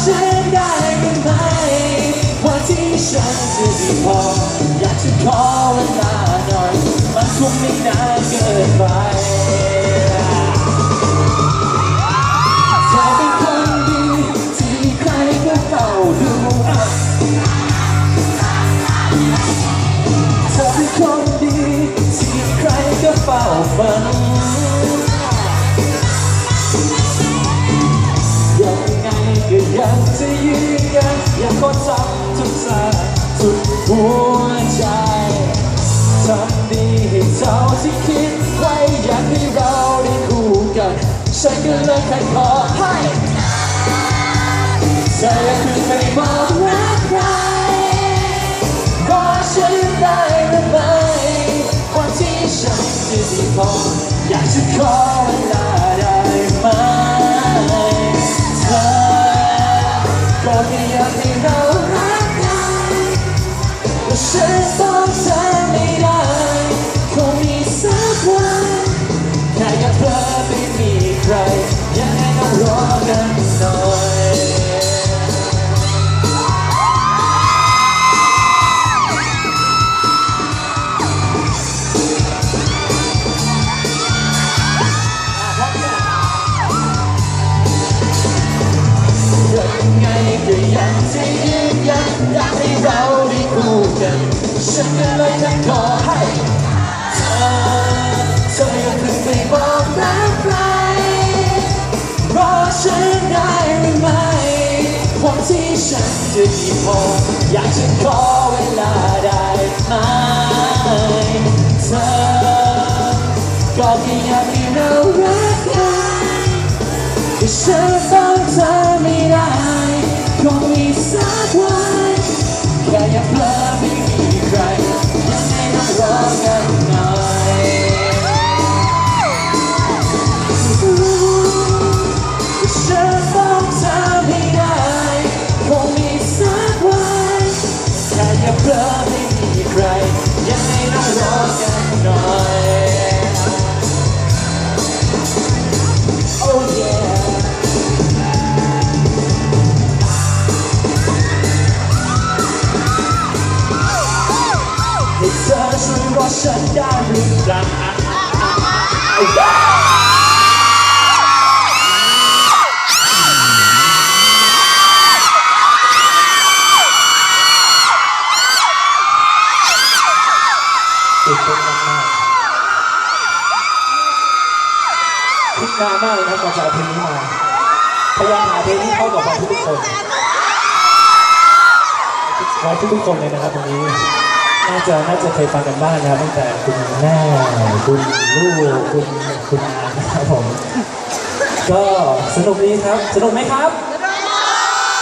ฉันได้หรือไม่วันที่ฉันจะดีพออยากจะขอเวลาหน่อย มันคงไม่นานเกินไปเธอเป็นคนดีที่ใครก็เฝ้าดูเธอเป็นคนดีที่ใครก็เฝ้าฝัน จะยืนยันอยากขอทำทุกสายสุดหัวใจทำดีให้เท่าที่คิดไว้อยากให้เราได้คู่กัน ฉันก็เลยแค่ขอให้ใจคือไปบอกรักใก็แค่อยากให้เรารักกันแต่ฉันต้องเธอไม่ได้คงมีสักวันแค่อยากเธอไม่มีใครอยากให้เรารอกันหน่อย จะดีพออยากจะขอเวลาได้ไหมเธอก็แค่อยากให้เรารักกันที่ฉัน ฉันได้หรือเปล่าตื่นเต้นมากๆคิดนานมากเลยนะกว่าจะเอาเพลงนี้มาพยายามหาเพลงที่เข้ากับเราทุกคนไว้ทุกๆคนเลยนะครับตรงนี้ น่าจะน่าจะเคยฟังกันบ้างนะครับตั้งแต่คุณแม่คุณลูกคุณคุณอานะครับผม ก็สนุกดีครับ สนุกไหมครับ